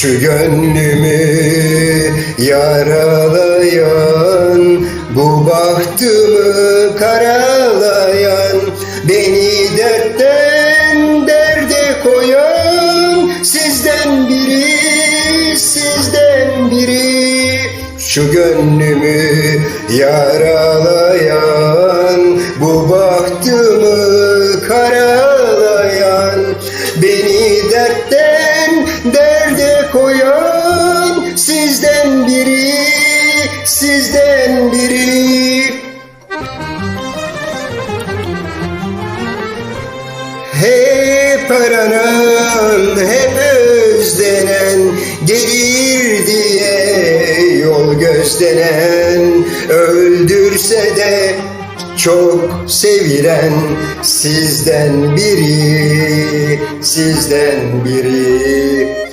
Şu gönlümü yaralayan Bu bahtımı karalayan Beni dertten derde koyan Sizden biri, sizden biri. Şu gönlümü yaralayan Bu bahtımı karalayan Beni dertten derde Hep aranan, hep özlenen Gelir diye yol gözlenen Öldürse de çok sevilen Sizden biri, sizden biri